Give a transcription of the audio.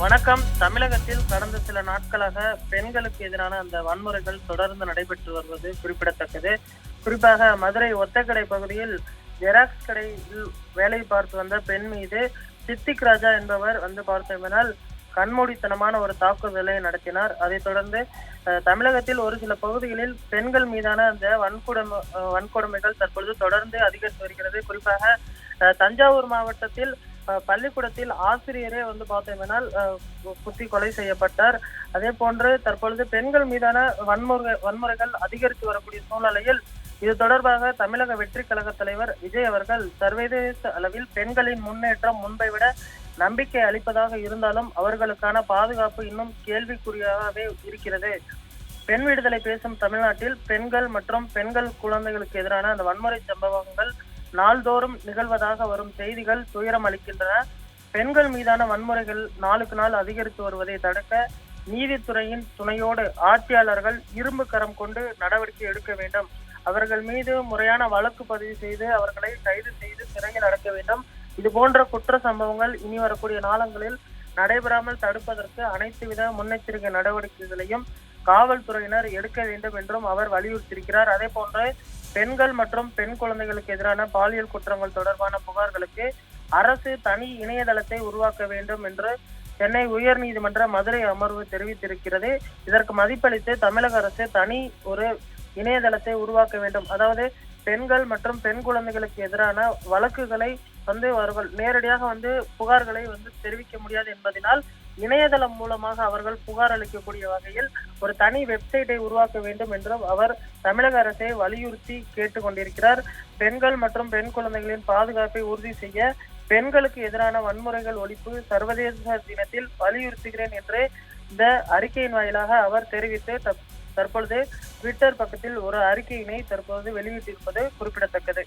வணக்கம். தமிழகத்தில் கடந்த சில நாட்களாக பெண்களுக்கு எதிரான அந்த வன்முறைகள் தொடர்ந்து நடைபெற்று வருவது குறிப்பிடத்தக்கது. குறிப்பாக மதுரை ஒத்தக்கடை பகுதியில் ஜெராக்ஸ் கடையில் வேலை பார்த்து வந்த பெண் மீது சித்திக் ராஜா என்பவர் வந்து பார்த்தோம்னால் கண்மூடித்தனமான ஒரு தாக்குதலை நடத்தினார். அதைத் தொடர்ந்து தமிழகத்தில் ஒரு சில பகுதிகளில் பெண்கள் மீதான அந்த வன்கொடுமை வன்கொடுமைகள் தற்பொழுது தொடர்ந்து அதிகரித்து வருகிறது. குறிப்பாக தஞ்சாவூர் மாவட்டத்தில் பள்ளிக்கூடத்தில் ஆசிரியரே வந்து பார்த்தோம்னால் கு- குத்தி கொலை செய்யப்பட்டார். அதே போன்று தற்பொழுது பெண்கள் மீதான வன்முறை வன்முறைகள் அதிகரித்து வரக்கூடிய சூழ்நிலையில் இது தொடர்பாக தமிழக வெற்றி கழக தலைவர் விஜய் அவர்கள் சர்வதேச அளவில் பெண்களின் முன்னேற்றம் முன்பை விட நம்பிக்கை அளிப்பதாக இருந்தாலும் அவர்களுக்கான பாதுகாப்பு இன்னும் கேள்விக்குறியாகவே இருக்கிறது. பெண் விடுதலை பேசும் தமிழ்நாட்டில் பெண்கள் மற்றும் பெண்கள் குழந்தைகளுக்கு எதிரான அந்த வன்முறை சம்பவங்கள் நாள்தோறும் நிகழ்வதாக வரும் செய்திகள் துயரம் அளிக்கின்றன. பெண்கள் மீதான வன்முறைகள் நாளுக்கு நாள் அதிகரித்து வருவதை தடுக்க நீதித்துறையின் துணையோடு ஆட்சியாளர்கள் இரும்பு கரம் கொண்டு நடவடிக்கை எடுக்க வேண்டும். அவர்கள் மீது முறையான வழக்கு பதிவு செய்து அவர்களை கைது செய்து சிறையில் அடைக்க வேண்டும். இது போன்ற குற்ற சம்பவங்கள் இனி வரக்கூடிய நாளங்களில் நடைபெறாமல் தடுப்பதற்கு அனைத்து வித முன்னெச்சரிக்கை நடவடிக்கைகளையும் காவல்துறையினர் எடுக்க வேண்டும் என்றும் அவர் வலியுறுத்தியிருக்கிறார். அதே போன்று பெண்கள் மற்றும் பெண் குழந்தைகளுக்கு எதிரான பாலியல் குற்றங்கள் தொடர்பான புகார்களுக்கு அரசு தனி இணையதளத்தை உருவாக்க வேண்டும் என்று சென்னை உயர்நீதிமன்ற மதுரை அமர்வு தெரிவித்திருக்கிறது. இதற்கு மதிப்பளித்து தமிழக அரசு தனி ஒரு இணையதளத்தை உருவாக்க வேண்டும். அதாவது பெண்கள் மற்றும் பெண் குழந்தைகளுக்கு எதிரான வழக்குகளை வந்து அவர்கள் நேரடியாக வந்து புகார்களை வந்து தெரிவிக்க முடியாது என்பதனால் இணையதளம் மூலமாக அவர்கள் புகார் அளிக்கக்கூடிய வகையில் ஒரு தனி வெப்சைட்டை உருவாக்க வேண்டும் என்றும் அவர் தமிழக அரசை வலியுறுத்தி கேட்டுக்கொண்டிருக்கிறார் பெண்கள் மற்றும் பெண் குழந்தைகளின் பாதுகாப்பை உறுதி செய்ய பெண்களுக்கு எதிரான வன்முறைகள் ஒழிப்பு சர்வதேச தினத்தில் வலியுறுத்துகிறேன் என்று இந்த அறிக்கையின் வாயிலாக அவர் தெரிவித்து தப்- தற்பொழுது ட்விட்டர் பக்கத்தில் ஒரு அறிக்கையினை தற்போது வெளியிட்டிருப்பது குறிப்பிடத்தக்கது.